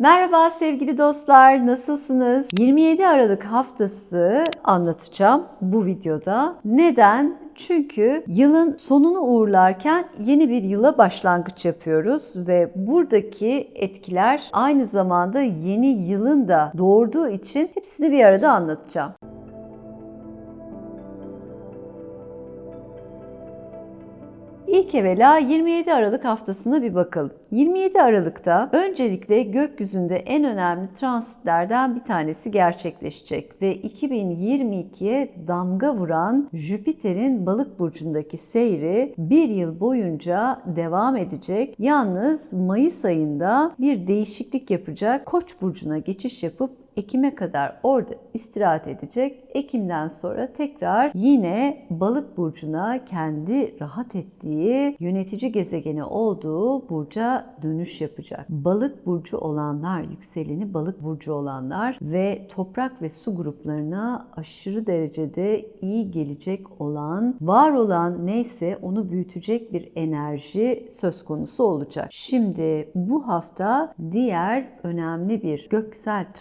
Merhaba sevgili dostlar, nasılsınız? 27 Aralık haftası anlatacağım bu videoda. Neden? Çünkü yılın sonunu uğurlarken yeni bir yıla başlangıç yapıyoruz ve buradaki etkiler aynı zamanda yeni yılın da doğurduğu için hepsini bir arada anlatacağım. İlk evvela 27 Aralık haftasına bir bakalım. 27 Aralık'ta öncelikle gökyüzünde en önemli transitlerden bir tanesi gerçekleşecek ve 2022'ye damga vuran Jüpiter'in balık burcundaki seyri bir yıl boyunca devam edecek. Yalnız Mayıs ayında bir değişiklik yapacak. Koç burcuna geçiş yapıp Ekim'e kadar orada istirahat edecek. Ekim'den sonra tekrar yine balık burcuna kendi rahat ettiği yönetici gezegeni olduğu burca dönüş yapacak. Balık burcu olanlar, yükseleni balık burcu olanlar ve toprak ve su gruplarına aşırı derecede iyi gelecek olan, var olan neyse onu büyütecek bir enerji söz konusu olacak. Şimdi bu hafta diğer önemli bir göksel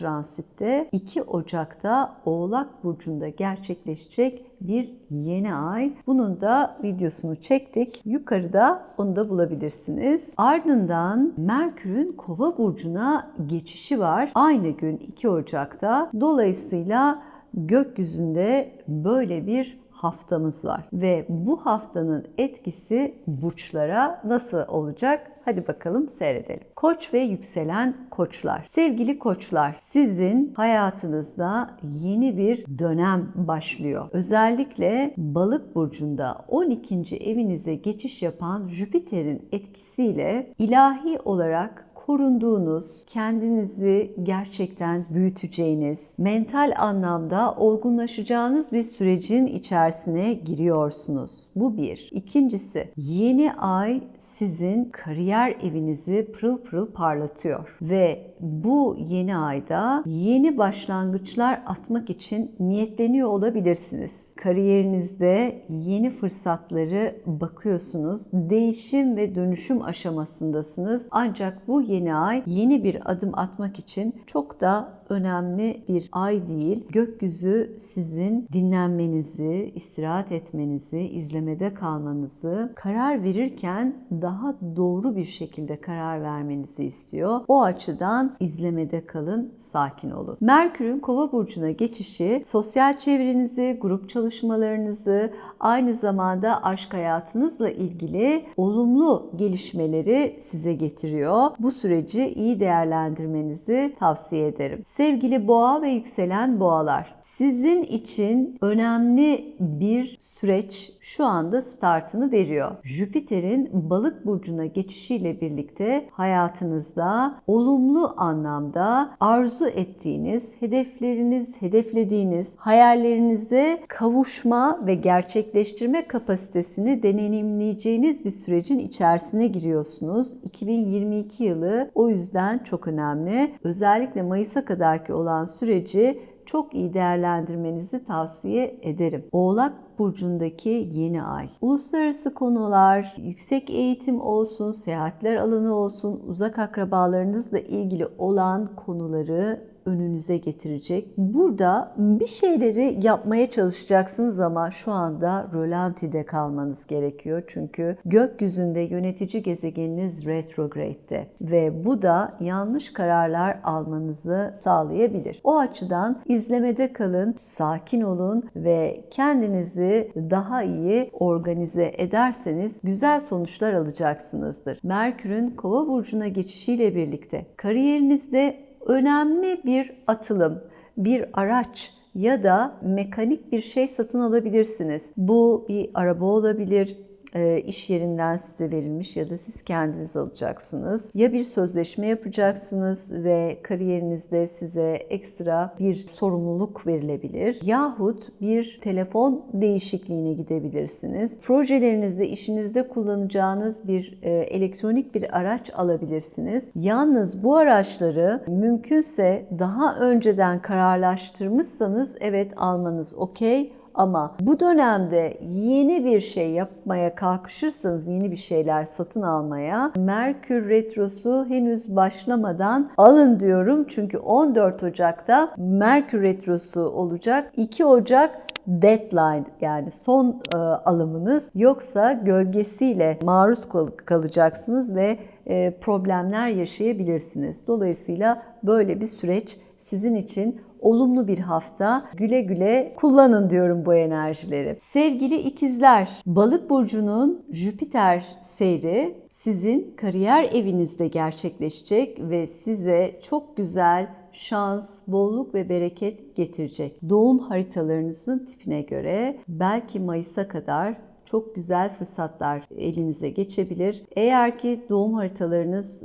transitte 2 Ocak'ta Oğlak Burcu'nda gerçekleşecek bir yeni ay. Bunun da videosunu çektik. Yukarıda onu da bulabilirsiniz. Ardından Merkür'ün Kova burcuna geçişi var. Aynı gün 2 Ocak'ta. Dolayısıyla gökyüzünde böyle bir haftamız var ve bu haftanın etkisi burçlara nasıl olacak? Hadi bakalım seyredelim. Koç ve yükselen koçlar. Sevgili koçlar, sizin hayatınızda yeni bir dönem başlıyor. Özellikle balık burcunda 12. evinize geçiş yapan Jüpiter'in etkisiyle ilahi olarak korunduğunuz, kendinizi gerçekten büyüteceğiniz, mental anlamda olgunlaşacağınız bir sürecin içerisine giriyorsunuz. Bu bir. İkincisi, yeni ay sizin kariyer evinizi pırıl pırıl parlatıyor ve bu yeni ayda yeni başlangıçlar atmak için niyetleniyor olabilirsiniz. Kariyerinizde yeni fırsatları bakıyorsunuz. Değişim ve dönüşüm aşamasındasınız. Ancak bu yeni ay yeni bir adım atmak için çok da önemli bir ay değil. Gökyüzü sizin dinlenmenizi, istirahat etmenizi, izlemede kalmanızı, karar verirken daha doğru bir şekilde karar vermenizi istiyor. O açıdan izlemede kalın, sakin olun. Merkür'ün Kova burcuna geçişi sosyal çevrenizi, grup çalışmalarınızı, aynı zamanda aşk hayatınızla ilgili olumlu gelişmeleri size getiriyor. Bu süreci iyi değerlendirmenizi tavsiye ederim. Sevgili boğa ve yükselen boğalar, sizin için önemli bir süreç şu anda startını veriyor. Jüpiter'in balık burcuna geçişiyle birlikte hayatınızda olumlu anlamda arzu ettiğiniz, hedefleriniz, hedeflediğiniz hayallerinize kavuşma ve gerçekleştirme kapasitesini deneyimleyeceğiniz bir sürecin içerisine giriyorsunuz. 2022 yılı o yüzden çok önemli. Özellikle Mayıs'a kadarki olan süreci çok iyi değerlendirmenizi tavsiye ederim. Oğlak burcundaki yeni ay. Uluslararası konular, yüksek eğitim olsun, seyahatler alanı olsun, uzak akrabalarınızla ilgili olan konuları önünüze getirecek. Burada bir şeyleri yapmaya çalışacaksınız ama şu anda rölantide kalmanız gerekiyor. Çünkü gökyüzünde yönetici gezegeniniz retrograde'de ve bu da yanlış kararlar almanızı sağlayabilir. O açıdan izlemede kalın, sakin olun ve kendinizi daha iyi organize ederseniz güzel sonuçlar alacaksınızdır. Merkür'ün Kova burcuna geçişiyle birlikte kariyerinizde önemli bir atılım, bir araç ya da mekanik bir şey satın alabilirsiniz. Bu bir araba olabilir, e, iş yerinden size verilmiş ya da siz kendiniz alacaksınız. Ya bir sözleşme yapacaksınız ve kariyerinizde size ekstra bir sorumluluk verilebilir. Yahut bir telefon değişikliğine gidebilirsiniz. Projelerinizde, işinizde kullanacağınız bir e, elektronik bir araç alabilirsiniz. Yalnız bu araçları mümkünse daha önceden kararlaştırmışsanız evet almanız okey Ama bu dönemde yeni bir şey yapmaya kalkışırsanız, yeni bir şeyler satın almaya, Merkür Retrosu henüz başlamadan alın diyorum. Çünkü 14 Ocak'ta Merkür Retrosu olacak. 2 Ocak deadline yani son e, alımınız yoksa gölgesiyle maruz kal- kalacaksınız ve e, problemler yaşayabilirsiniz. Dolayısıyla böyle bir süreç sizin için olumlu bir hafta. Güle güle kullanın diyorum bu enerjileri. Sevgili ikizler, Balık burcunun Jüpiter seyri sizin kariyer evinizde gerçekleşecek ve size çok güzel şans, bolluk ve bereket getirecek. Doğum haritalarınızın tipine göre belki Mayıs'a kadar çok güzel fırsatlar elinize geçebilir. Eğer ki doğum haritalarınız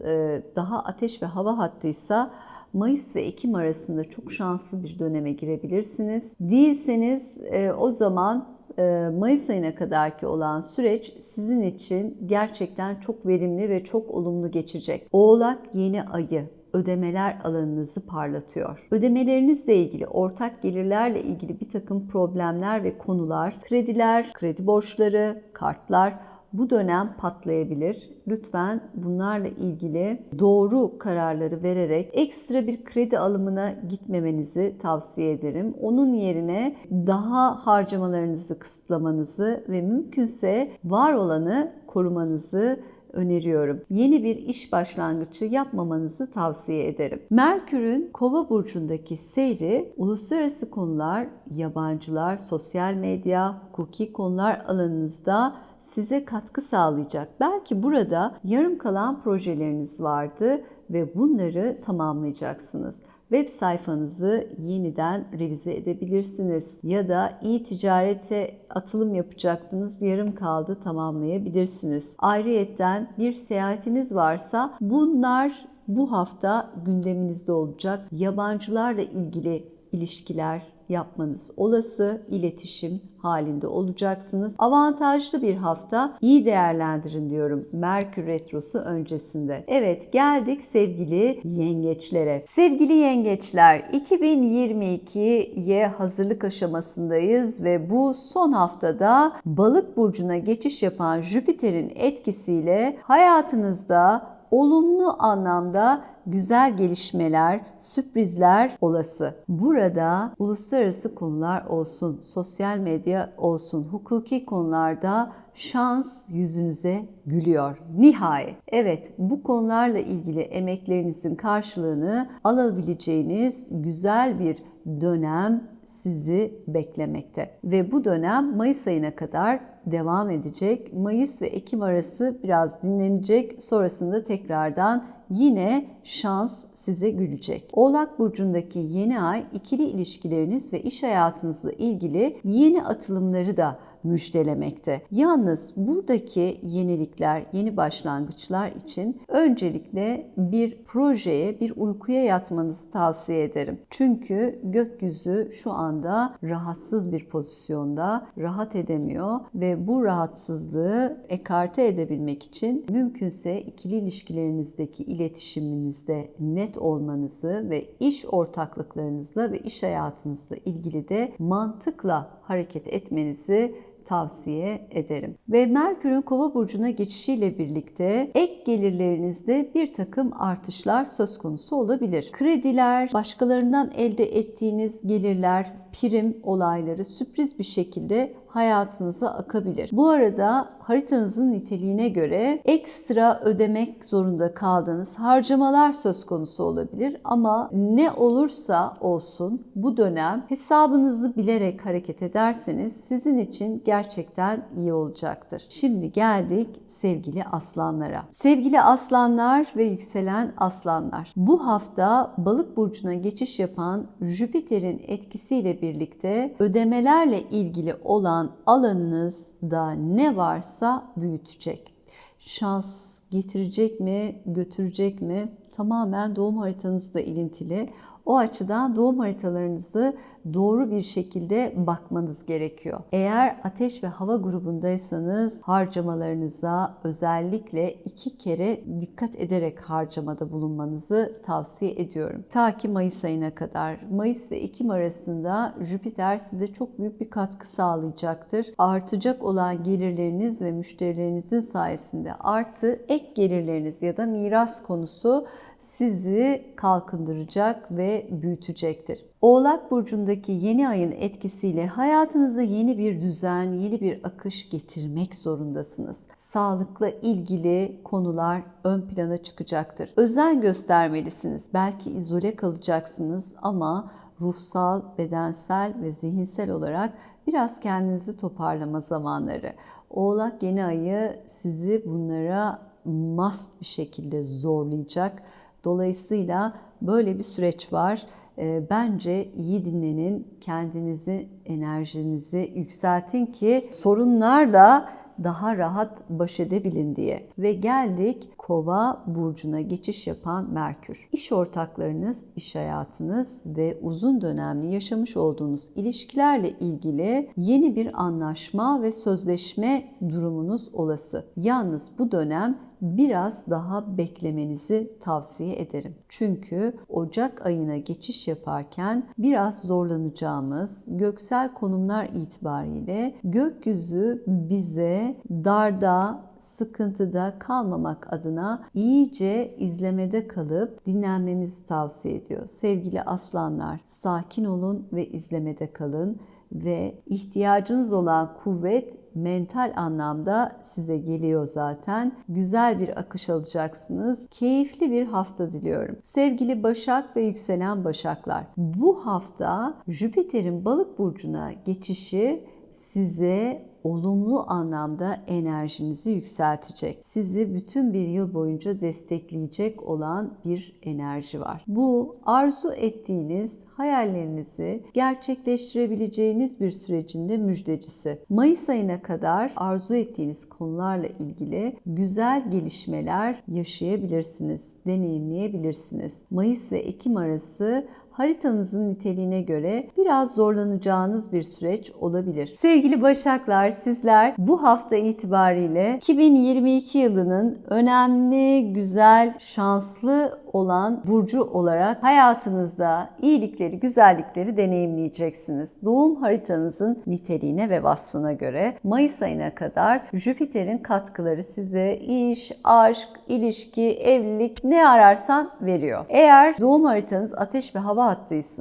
daha ateş ve hava hattıysa Mayıs ve Ekim arasında çok şanslı bir döneme girebilirsiniz. Değilseniz e, o zaman e, Mayıs ayına kadarki olan süreç sizin için gerçekten çok verimli ve çok olumlu geçecek. Oğlak yeni ayı ödemeler alanınızı parlatıyor. Ödemelerinizle ilgili, ortak gelirlerle ilgili bir takım problemler ve konular, krediler, kredi borçları, kartlar bu dönem patlayabilir. Lütfen bunlarla ilgili doğru kararları vererek ekstra bir kredi alımına gitmemenizi tavsiye ederim. Onun yerine daha harcamalarınızı kısıtlamanızı ve mümkünse var olanı korumanızı öneriyorum. Yeni bir iş başlangıcı yapmamanızı tavsiye ederim. Merkür'ün Kova burcundaki seyri uluslararası konular, yabancılar, sosyal medya, hukuki konular alanınızda size katkı sağlayacak. Belki burada yarım kalan projeleriniz vardı ve bunları tamamlayacaksınız. Web sayfanızı yeniden revize edebilirsiniz ya da iyi ticarete atılım yapacaktınız, yarım kaldı tamamlayabilirsiniz. Ayrıyeten bir seyahatiniz varsa bunlar bu hafta gündeminizde olacak. Yabancılarla ilgili ilişkiler, yapmanız olası iletişim halinde olacaksınız. Avantajlı bir hafta iyi değerlendirin diyorum Merkür Retrosu öncesinde. Evet geldik sevgili yengeçlere. Sevgili yengeçler 2022'ye hazırlık aşamasındayız ve bu son haftada balık burcuna geçiş yapan Jüpiter'in etkisiyle hayatınızda olumlu anlamda güzel gelişmeler, sürprizler olası. Burada uluslararası konular olsun, sosyal medya olsun, hukuki konularda şans yüzünüze gülüyor. Nihayet. Evet, bu konularla ilgili emeklerinizin karşılığını alabileceğiniz güzel bir dönem sizi beklemekte. Ve bu dönem Mayıs ayına kadar devam edecek. Mayıs ve Ekim arası biraz dinlenecek. Sonrasında tekrardan yine şans size gülecek. Oğlak burcundaki yeni ay ikili ilişkileriniz ve iş hayatınızla ilgili yeni atılımları da müjdelemekte. Yalnız buradaki yenilikler, yeni başlangıçlar için öncelikle bir projeye, bir uykuya yatmanızı tavsiye ederim. Çünkü gökyüzü şu anda rahatsız bir pozisyonda, rahat edemiyor ve bu rahatsızlığı ekarte edebilmek için mümkünse ikili ilişkilerinizdeki iletişiminizde net olmanızı ve iş ortaklıklarınızla ve iş hayatınızla ilgili de mantıkla hareket etmenizi tavsiye ederim. Ve Merkür'ün Kova burcuna geçişiyle birlikte ek gelirlerinizde bir takım artışlar söz konusu olabilir. Krediler, başkalarından elde ettiğiniz gelirler, prim olayları sürpriz bir şekilde hayatınıza akabilir. Bu arada haritanızın niteliğine göre ekstra ödemek zorunda kaldığınız harcamalar söz konusu olabilir ama ne olursa olsun bu dönem hesabınızı bilerek hareket ederseniz sizin için gerçekten iyi olacaktır. Şimdi geldik sevgili aslanlara. Sevgili aslanlar ve yükselen aslanlar. Bu hafta balık burcuna geçiş yapan Jüpiter'in etkisiyle birlikte ödemelerle ilgili olan alanınızda ne varsa büyütecek. Şans getirecek mi, götürecek mi? tamamen doğum haritanızla ilintili. O açıdan doğum haritalarınızı doğru bir şekilde bakmanız gerekiyor. Eğer ateş ve hava grubundaysanız harcamalarınıza özellikle iki kere dikkat ederek harcamada bulunmanızı tavsiye ediyorum. Ta ki Mayıs ayına kadar. Mayıs ve Ekim arasında Jüpiter size çok büyük bir katkı sağlayacaktır. Artacak olan gelirleriniz ve müşterilerinizin sayesinde artı ek gelirleriniz ya da miras konusu sizi kalkındıracak ve büyütecektir. Oğlak burcundaki yeni ayın etkisiyle hayatınıza yeni bir düzen, yeni bir akış getirmek zorundasınız. Sağlıkla ilgili konular ön plana çıkacaktır. Özen göstermelisiniz. Belki izole kalacaksınız ama ruhsal, bedensel ve zihinsel olarak biraz kendinizi toparlama zamanları. Oğlak yeni ayı sizi bunlara must bir şekilde zorlayacak. Dolayısıyla böyle bir süreç var. Ee, bence iyi dinlenin, kendinizi, enerjinizi yükseltin ki sorunlarla daha rahat baş edebilin diye. Ve geldik Kova burcuna geçiş yapan Merkür. İş ortaklarınız, iş hayatınız ve uzun dönemli yaşamış olduğunuz ilişkilerle ilgili yeni bir anlaşma ve sözleşme durumunuz olası. Yalnız bu dönem biraz daha beklemenizi tavsiye ederim. Çünkü Ocak ayına geçiş yaparken biraz zorlanacağımız göksel konumlar itibariyle gökyüzü bize darda, sıkıntıda kalmamak adına iyice izlemede kalıp dinlenmemizi tavsiye ediyor. Sevgili aslanlar, sakin olun ve izlemede kalın ve ihtiyacınız olan kuvvet mental anlamda size geliyor zaten. Güzel bir akış alacaksınız. Keyifli bir hafta diliyorum. Sevgili Başak ve yükselen Başaklar, bu hafta Jüpiter'in Balık burcuna geçişi size olumlu anlamda enerjinizi yükseltecek. Sizi bütün bir yıl boyunca destekleyecek olan bir enerji var. Bu arzu ettiğiniz hayallerinizi gerçekleştirebileceğiniz bir sürecinde müjdecisi. Mayıs ayına kadar arzu ettiğiniz konularla ilgili güzel gelişmeler yaşayabilirsiniz, deneyimleyebilirsiniz. Mayıs ve Ekim arası haritanızın niteliğine göre biraz zorlanacağınız bir süreç olabilir. Sevgili Başaklar sizler bu hafta itibariyle 2022 yılının önemli, güzel, şanslı olan burcu olarak hayatınızda iyilikleri, güzellikleri deneyimleyeceksiniz. Doğum haritanızın niteliğine ve vasfına göre Mayıs ayına kadar Jüpiter'in katkıları size iş, aşk, ilişki, evlilik ne ararsan veriyor. Eğer doğum haritanız ateş ve hava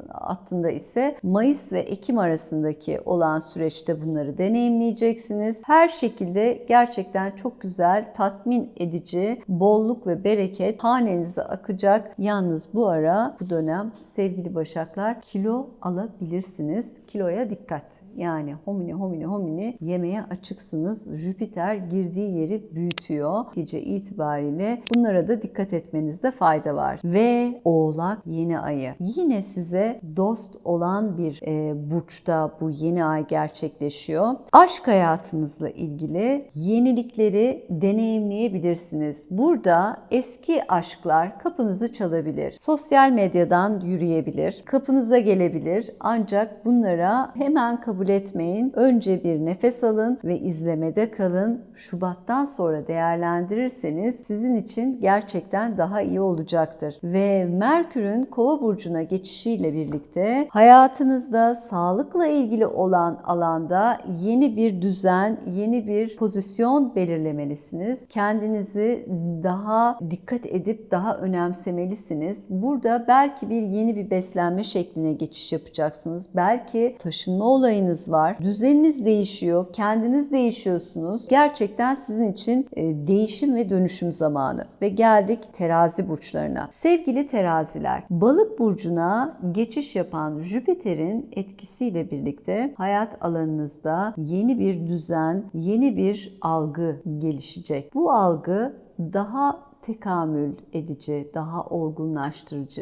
hattında ise Mayıs ve Ekim arasındaki olan süreçte bunları deneyimleyeceksiniz. Her şekilde gerçekten çok güzel, tatmin edici, bolluk ve bereket hanenize akacak. Yalnız bu ara bu dönem sevgili başaklar kilo alabilirsiniz. Kiloya dikkat. Yani homini homini homini yemeye açıksınız. Jüpiter girdiği yeri büyütüyor. Netice itibariyle bunlara da dikkat etmenizde fayda var. Ve Oğlak yeni ayı. Yine size dost olan bir e, burçta bu yeni ay gerçekleşiyor. Aşk hayatınızla ilgili yenilikleri deneyimleyebilirsiniz. Burada eski aşklar kapınızı çalabilir. Sosyal medyadan yürüyebilir. Kapınıza gelebilir. Ancak bunlara hemen kabul etmeyin. Önce bir nefes alın ve izlemede kalın. Şubattan sonra değerlendirirseniz sizin için gerçekten daha iyi olacaktır. Ve Merkür'ün Kova burcuna geçişiyle birlikte hayatınızda sağlıkla ilgili olan alanda yeni bir düzen, yeni bir pozisyon belirlemelisiniz. Kendinizi daha dikkat edip daha önemsemelisiniz. Burada belki bir yeni bir beslenme şekline geçiş yapacaksınız. Belki taşınma olayınız var. Düzeniniz değişiyor, kendiniz değişiyorsunuz. Gerçekten sizin için e, değişim ve dönüşüm zamanı. Ve geldik terazi burçlarına. Sevgili teraziler, balık burcuna geçiş yapan Jüpiter'in etkisiyle birlikte hayat alanınızda yeni bir düzen, yeni bir algı gelişecek. Bu algı daha tekamül edici, daha olgunlaştırıcı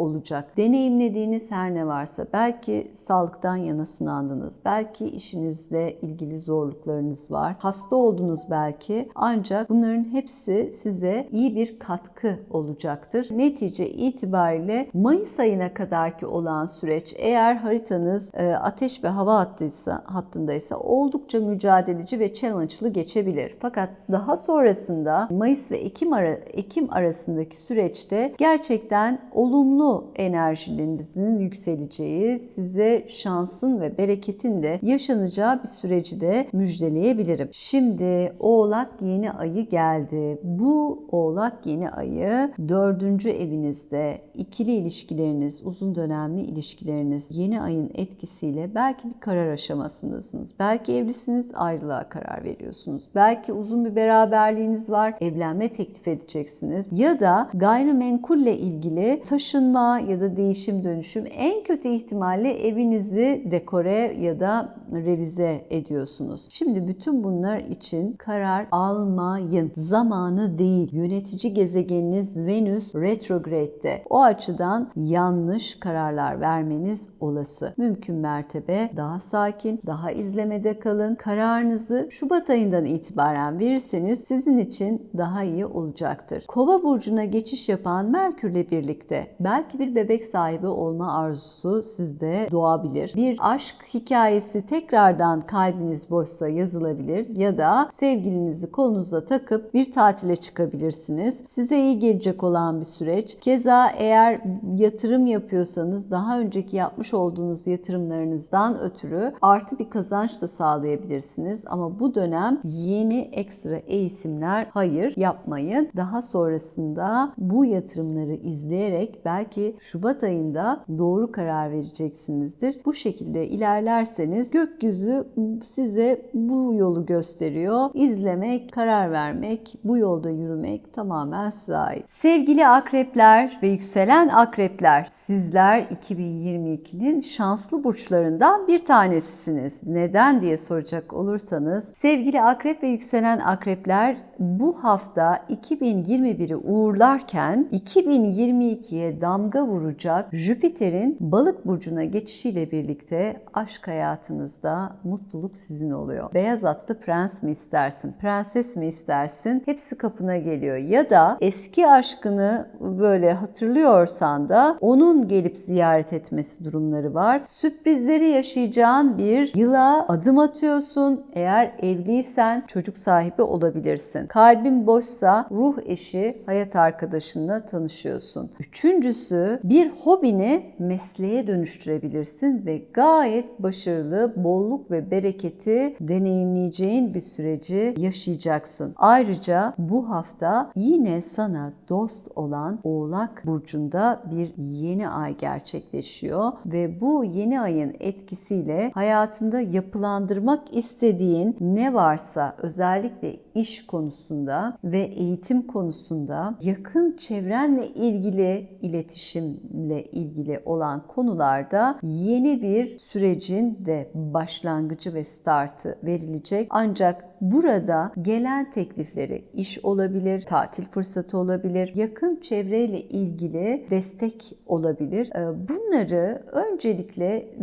olacak. Deneyimlediğiniz her ne varsa belki sağlıktan yana sınandınız. Belki işinizle ilgili zorluklarınız var. Hasta oldunuz belki. Ancak bunların hepsi size iyi bir katkı olacaktır. Netice itibariyle Mayıs ayına kadarki olan süreç eğer haritanız e, ateş ve hava hattıysa, hattındaysa oldukça mücadeleci ve challenge'lı geçebilir. Fakat daha sonrasında Mayıs ve Ekim ara, Ekim arasındaki süreçte gerçekten olumlu enerjilerinizin yükseleceği, size şansın ve bereketin de yaşanacağı bir süreci de müjdeleyebilirim. Şimdi Oğlak yeni ayı geldi. Bu Oğlak yeni ayı dördüncü evinizde ikili ilişkileriniz, uzun dönemli ilişkileriniz yeni ayın etkisiyle belki bir karar aşamasındasınız. Belki evlisiniz, ayrılığa karar veriyorsunuz. Belki uzun bir beraberliğiniz var, evlenme teklif edeceksiniz. Ya da gayrimenkulle ilgili taşınma ya da değişim dönüşüm en kötü ihtimalle evinizi dekore ya da revize ediyorsunuz. Şimdi bütün bunlar için karar almayın. Zamanı değil. Yönetici gezegeniniz Venüs retrograde'de. O açıdan yanlış kararlar vermeniz olası. Mümkün mertebe daha sakin, daha izlemede kalın. Kararınızı Şubat ayından itibaren verirseniz sizin için daha iyi olacaktır. Kova burcuna geçiş yapan Merkürle birlikte belki bir bebek sahibi olma arzusu sizde doğabilir. Bir aşk hikayesi tekrardan kalbiniz boşsa yazılabilir ya da sevgilinizi kolunuza takıp bir tatile çıkabilirsiniz. Size iyi gelecek olan bir süreç. Keza eğer yatırım yapıyorsanız daha önceki yapmış olduğunuz yatırımlarınızdan ötürü artı bir kazanç da sağlayabilirsiniz. Ama bu dönem yeni ekstra eğitimler hayır yapmayın. Daha sonrasında bu yatırımları izleyerek belki Şubat ayında doğru karar vereceksinizdir. Bu şekilde ilerlerseniz gökyüzü size bu yolu gösteriyor. İzlemek, karar vermek, bu yolda yürümek tamamen size ait. Sevgili akrepler ve yükselen akrepler, sizler 2022'nin şanslı burçlarından bir tanesisiniz. Neden diye soracak olursanız, sevgili akrep ve yükselen akrepler bu hafta 2021'i uğurlarken 2022'ye damga vuracak Jüpiter'in balık burcuna geçişiyle birlikte aşk hayatınızda mutluluk sizin oluyor. Beyaz atlı prens mi istersin, prenses mi istersin? Hepsi kapına geliyor. Ya da eski aşkını böyle hatırlıyorsan da onun gelip ziyaret etmesi durumları var. Sürprizleri yaşayacağın bir yıla adım atıyorsun. Eğer evliysen çocuk sahibi olabilirsin. Kalbin boşsa ruh eşi, hayat arkadaşınla tanışıyorsun. Üçüncüsü bir hobini mesleğe dönüştürebilirsin ve gayet başarılı, bolluk ve bereketi deneyimleyeceğin bir süreci yaşayacaksın. Ayrıca bu hafta yine sana dost olan Oğlak burcunda bir yeni ay gerçekleşiyor ve bu yeni ayın etkisiyle hayatında yapılandırmak istediğin ne varsa özellikle iş konusunda ve eğitim konusunda yakın çevrenle ilgili iletişimle ilgili olan konularda yeni bir sürecin de başlangıcı ve startı verilecek. Ancak burada gelen teklifleri iş olabilir, tatil fırsatı olabilir, yakın çevreyle ilgili destek olabilir. Bunları öncelikle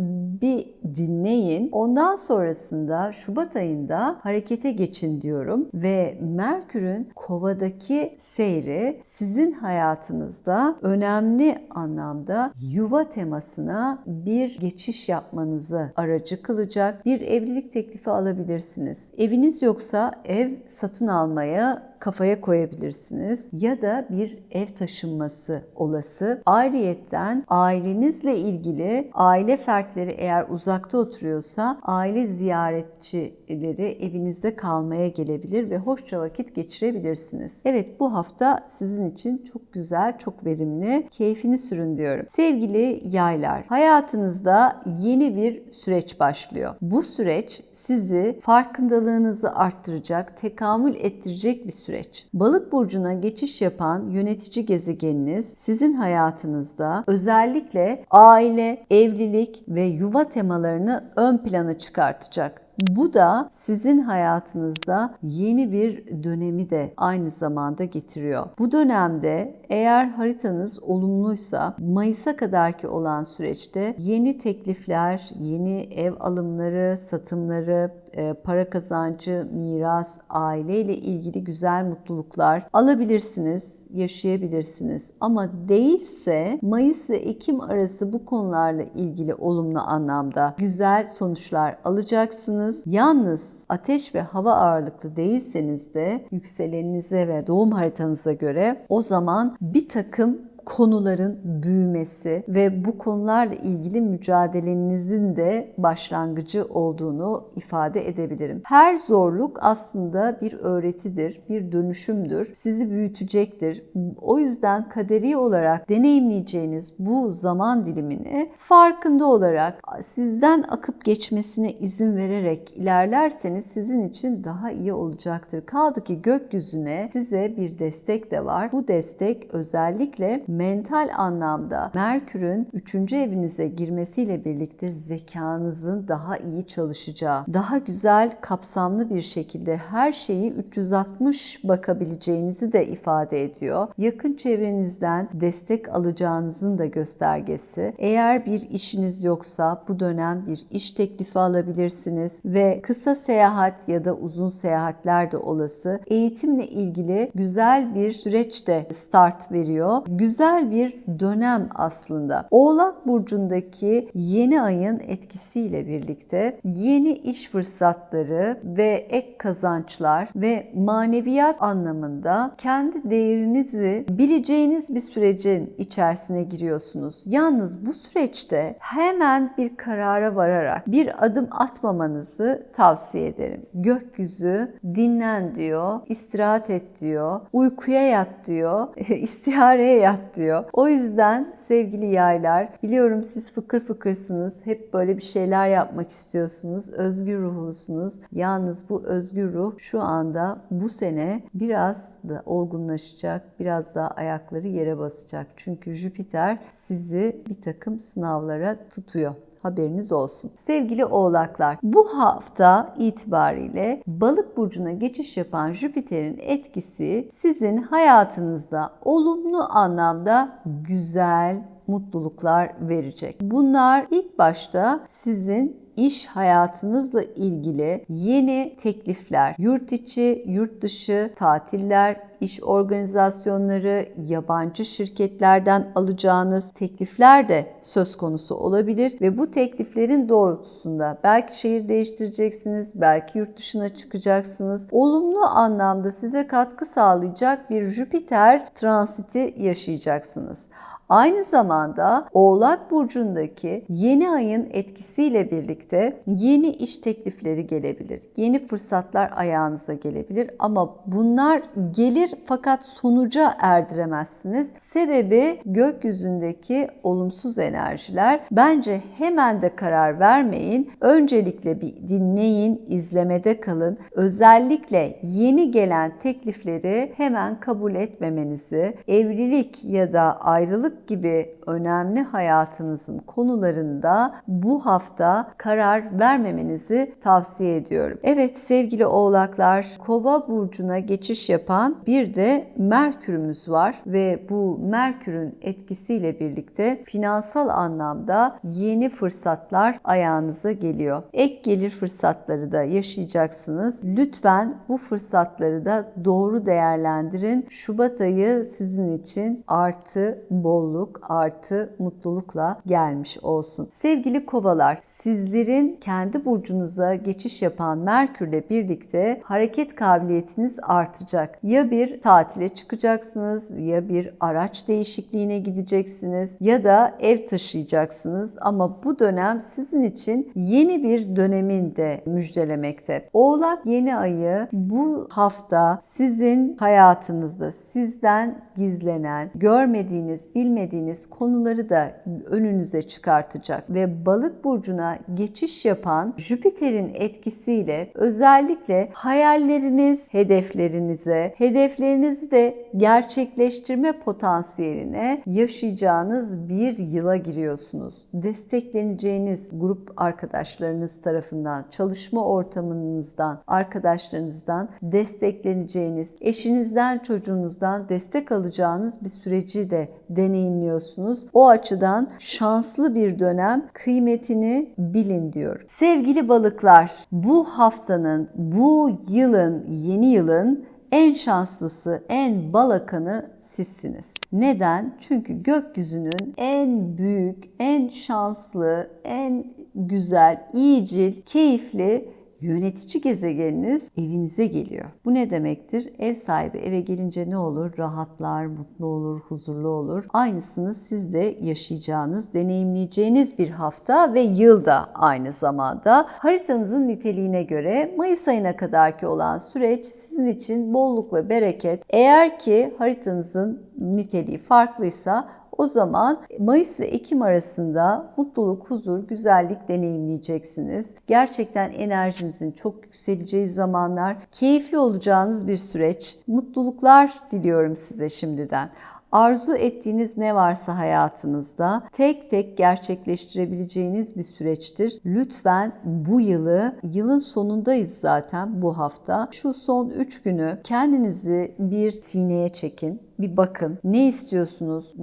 bir dinleyin. Ondan sonrasında Şubat ayında harekete geçin diyorum ve Merkür'ün kovadaki seyri sizin hayatınızda önemli anlamda yuva temasına bir geçiş yapmanızı aracı kılacak. Bir evlilik teklifi alabilirsiniz. Eviniz yoksa ev satın almaya kafaya koyabilirsiniz ya da bir ev taşınması olası. Ayrıyetten ailenizle ilgili aile fertleri eğer uzakta oturuyorsa aile ziyaretçileri evinizde kalmaya gelebilir ve hoşça vakit geçirebilirsiniz. Evet bu hafta sizin için çok güzel, çok verimli, keyfini sürün diyorum. Sevgili yaylar, hayatınızda yeni bir süreç başlıyor. Bu süreç sizi farkındalığınızı arttıracak, tekamül ettirecek bir süreç süreç. Balık burcuna geçiş yapan yönetici gezegeniniz sizin hayatınızda özellikle aile, evlilik ve yuva temalarını ön plana çıkartacak Bu da sizin hayatınızda yeni bir dönemi de aynı zamanda getiriyor. Bu dönemde eğer haritanız olumluysa Mayıs'a kadarki olan süreçte yeni teklifler, yeni ev alımları, satımları, para kazancı, miras, aileyle ilgili güzel mutluluklar alabilirsiniz, yaşayabilirsiniz. Ama değilse Mayıs ve Ekim arası bu konularla ilgili olumlu anlamda güzel sonuçlar alacaksınız. Yalnız ateş ve hava ağırlıklı değilseniz de yükseleninize ve doğum haritanıza göre o zaman bir takım konuların büyümesi ve bu konularla ilgili mücadelenizin de başlangıcı olduğunu ifade edebilirim. Her zorluk aslında bir öğretidir, bir dönüşümdür. Sizi büyütecektir. O yüzden kaderi olarak deneyimleyeceğiniz bu zaman dilimini farkında olarak sizden akıp geçmesine izin vererek ilerlerseniz sizin için daha iyi olacaktır. Kaldı ki gökyüzüne size bir destek de var. Bu destek özellikle mental anlamda Merkür'ün 3. evinize girmesiyle birlikte zekanızın daha iyi çalışacağı, daha güzel, kapsamlı bir şekilde her şeyi 360 bakabileceğinizi de ifade ediyor. Yakın çevrenizden destek alacağınızın da göstergesi. Eğer bir işiniz yoksa bu dönem bir iş teklifi alabilirsiniz ve kısa seyahat ya da uzun seyahatler de olası. Eğitimle ilgili güzel bir süreç de start veriyor. Güzel güzel bir dönem aslında. Oğlak burcundaki yeni ayın etkisiyle birlikte yeni iş fırsatları ve ek kazançlar ve maneviyat anlamında kendi değerinizi bileceğiniz bir sürecin içerisine giriyorsunuz. Yalnız bu süreçte hemen bir karara vararak bir adım atmamanızı tavsiye ederim. Gökyüzü dinlen diyor, istirahat et diyor, uykuya yat diyor, istihareye yat diyor. O yüzden sevgili yaylar biliyorum siz fıkır fıkırsınız. Hep böyle bir şeyler yapmak istiyorsunuz. Özgür ruhlusunuz. Yalnız bu özgür ruh şu anda bu sene biraz da olgunlaşacak. Biraz daha ayakları yere basacak. Çünkü Jüpiter sizi bir takım sınavlara tutuyor. Haberiniz olsun. Sevgili oğlaklar, bu hafta itibariyle balık burcuna geçiş yapan Jüpiter'in etkisi sizin hayatınızda olumlu anlamda güzel, mutluluklar verecek. Bunlar ilk başta sizin iş hayatınızla ilgili yeni teklifler, yurt içi, yurt dışı tatiller, iş organizasyonları, yabancı şirketlerden alacağınız teklifler de söz konusu olabilir ve bu tekliflerin doğrultusunda belki şehir değiştireceksiniz, belki yurt dışına çıkacaksınız. Olumlu anlamda size katkı sağlayacak bir Jüpiter transiti yaşayacaksınız. Aynı zamanda Oğlak Burcu'ndaki yeni ayın etkisiyle birlikte yeni iş teklifleri gelebilir. Yeni fırsatlar ayağınıza gelebilir ama bunlar gelir fakat sonuca erdiremezsiniz. Sebebi gökyüzündeki olumsuz enerjiler. Bence hemen de karar vermeyin. Öncelikle bir dinleyin, izlemede kalın. Özellikle yeni gelen teklifleri hemen kabul etmemenizi, evlilik ya da ayrılık gibi önemli hayatınızın konularında bu hafta karar vermemenizi tavsiye ediyorum. Evet sevgili oğlaklar, Kova burcuna geçiş yapan bir de Merkürümüz var ve bu Merkür'ün etkisiyle birlikte finansal anlamda yeni fırsatlar ayağınıza geliyor. Ek gelir fırsatları da yaşayacaksınız. Lütfen bu fırsatları da doğru değerlendirin. Şubat ayı sizin için artı bol bolluk artı mutlulukla gelmiş olsun. Sevgili kovalar, sizlerin kendi burcunuza geçiş yapan Merkürle birlikte hareket kabiliyetiniz artacak. Ya bir tatile çıkacaksınız, ya bir araç değişikliğine gideceksiniz ya da ev taşıyacaksınız ama bu dönem sizin için yeni bir dönemin de müjdelemekte. Oğlak yeni ayı bu hafta sizin hayatınızda sizden gizlenen, görmediğiniz, bilmediğiniz bilmediğiniz konuları da önünüze çıkartacak ve balık burcuna geçiş yapan Jüpiter'in etkisiyle özellikle hayalleriniz, hedeflerinize, hedeflerinizi de gerçekleştirme potansiyeline yaşayacağınız bir yıla giriyorsunuz. Destekleneceğiniz grup arkadaşlarınız tarafından, çalışma ortamınızdan, arkadaşlarınızdan destekleneceğiniz, eşinizden, çocuğunuzdan destek alacağınız bir süreci de deneyimliyorsunuz. O açıdan şanslı bir dönem kıymetini bilin diyor. Sevgili balıklar, bu haftanın, bu yılın, yeni yılın en şanslısı, en balakanı sizsiniz. Neden? Çünkü gökyüzünün en büyük, en şanslı, en güzel, iyicil, keyifli yönetici gezegeniniz evinize geliyor. Bu ne demektir? Ev sahibi eve gelince ne olur? Rahatlar, mutlu olur, huzurlu olur. Aynısını siz de yaşayacağınız, deneyimleyeceğiniz bir hafta ve yılda aynı zamanda. Haritanızın niteliğine göre Mayıs ayına kadarki olan süreç sizin için bolluk ve bereket. Eğer ki haritanızın niteliği farklıysa o zaman Mayıs ve Ekim arasında mutluluk, huzur, güzellik deneyimleyeceksiniz. Gerçekten enerjinizin çok yükseleceği zamanlar, keyifli olacağınız bir süreç. Mutluluklar diliyorum size şimdiden. Arzu ettiğiniz ne varsa hayatınızda tek tek gerçekleştirebileceğiniz bir süreçtir. Lütfen bu yılı, yılın sonundayız zaten bu hafta. Şu son 3 günü kendinizi bir sineye çekin bir bakın. Ne istiyorsunuz?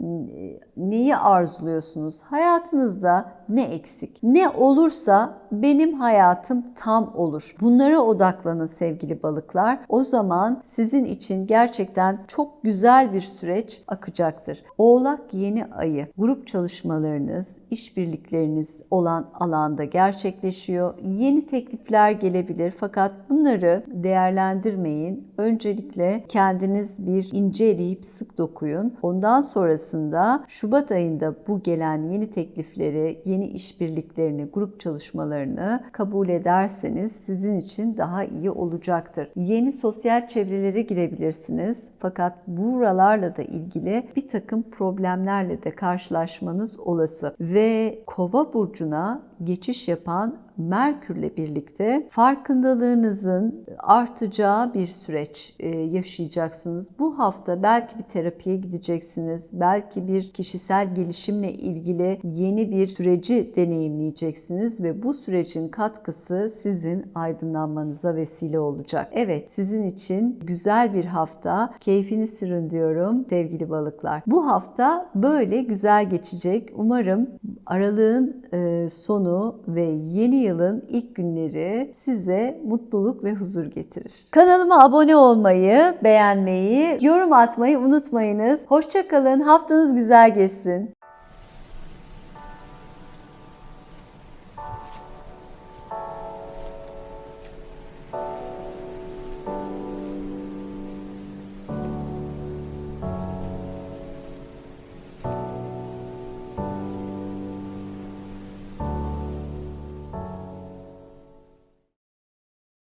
Neyi arzuluyorsunuz? Hayatınızda ne eksik? Ne olursa benim hayatım tam olur. Bunlara odaklanın sevgili balıklar. O zaman sizin için gerçekten çok güzel bir süreç akacaktır. Oğlak yeni ayı grup çalışmalarınız, işbirlikleriniz olan alanda gerçekleşiyor. Yeni teklifler gelebilir fakat bunları değerlendirmeyin. Öncelikle kendiniz bir inceleyip sık dokuyun. Ondan sonrasında Şubat ayında bu gelen yeni teklifleri, yeni işbirliklerini, grup çalışmalarını kabul ederseniz sizin için daha iyi olacaktır. Yeni sosyal çevrelere girebilirsiniz. Fakat buralarla da ilgili bir takım problemlerle de karşılaşmanız olası. Ve Kova burcuna geçiş yapan Merkürle birlikte farkındalığınızın artacağı bir süreç e, yaşayacaksınız. Bu hafta belki bir terapiye gideceksiniz. Belki bir kişisel gelişimle ilgili yeni bir süreci deneyimleyeceksiniz ve bu sürecin katkısı sizin aydınlanmanıza vesile olacak. Evet, sizin için güzel bir hafta. Keyfini sürün diyorum sevgili balıklar. Bu hafta böyle güzel geçecek. Umarım aralığın e, sonu ve yeni yılın ilk günleri size mutluluk ve huzur getirir. Kanalıma abone olmayı, beğenmeyi, yorum atmayı unutmayınız. Hoşçakalın, haftanız güzel geçsin.